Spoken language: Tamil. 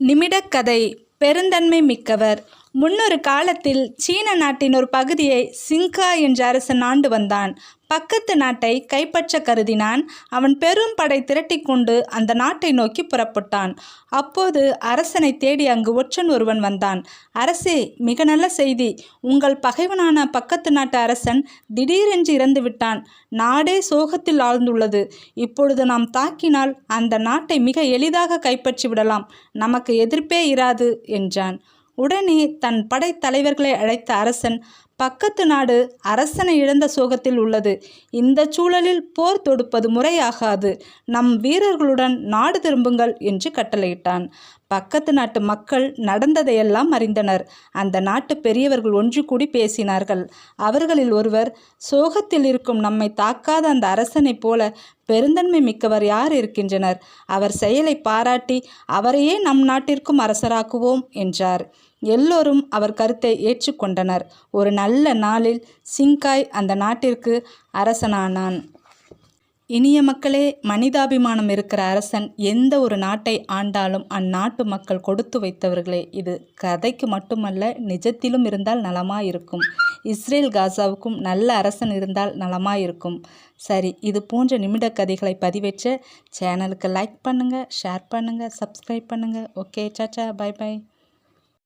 நிமிடக்கதை பெருந்தன்மை மிக்கவர். முன்னொரு காலத்தில் சீன நாட்டின் ஒரு பகுதியை சிங்கா என்ற அரசன் ஆண்டு வந்தான். பக்கத்து நாட்டை கைப்பற்ற கருதினான். அவன் பெரும் படை திரட்டிக்கொண்டு அந்த நாட்டை நோக்கி புறப்பட்டான். அப்போது அரசனை தேடி அங்கு ஒற்றன் ஒருவன் வந்தான். அரசே மிக நல்ல செய்தி. உங்கள் பகைவனான பக்கத்து நாட்டு அரசன் திடீரென்று இறந்து விட்டான். நாடே சோகத்தில் ஆழ்ந்துள்ளது. இப்பொழுது நாம் தாக்கினால் அந்த நாட்டை மிக எளிதாக கைப்பற்றி விடலாம். நமக்கு எதிர்ப்பே இராது என்றான். உடனே தன் படைத்தலைவர்களை அழைத்த அரசன் பக்கத்து நாடு அரசனை இழந்த சோகத்தில் உள்ளது. இந்த சூழலில் போர் தொடுப்பது முறையாகாது. நம் வீரர்களுடன் நாடு திரும்புங்கள் என்று கட்டளையிட்டான். பக்கத்து நாட்டு மக்கள் நடந்ததையெல்லாம் அறிந்தனர். அந்த நாட்டு பெரியவர்கள் ஒன்று கூடி பேசினார்கள். அவர்களில் ஒருவர் சோகத்தில் இருக்கும் நம்மை தாக்காத அந்த அரசனைப் போல பெருந்தன்மை மிக்கவர் யார் இருக்கின்றனர்? அவர் செயலை பாராட்டி அவரையே நம் நாட்டிற்கும் அரசராக்குவோம் என்றார். எல்லோரும் அவர் கருத்தை ஏற்றுக்கொண்டனர். ஒரு நல்ல நாளில் சிங்காய் அந்த நாட்டிற்கு அரசனானான். இனிய மக்களே மனிதாபிமானம் இருக்கிற அரசன் எந்த ஒரு நாட்டை ஆண்டாலும் அந்நாட்டு மக்கள் கொடுத்து வைத்தவர்களே இது கதைக்கு மட்டுமல்ல நிஜத்திலும் இருந்தால் நலமாயிருக்கும். இஸ்ரேல் காசாவுக்கும் நல்ல அரசன் இருந்தால் நலமாயிருக்கும். சரி இது போன்ற நிமிட கதைகளை பதிவேற்ற சேனலுக்கு லைக் பண்ணுங்கள் ஷேர் பண்ணுங்கள் சப்ஸ்கிரைப் பண்ணுங்கள் ஓகே சாச்சா பை பை.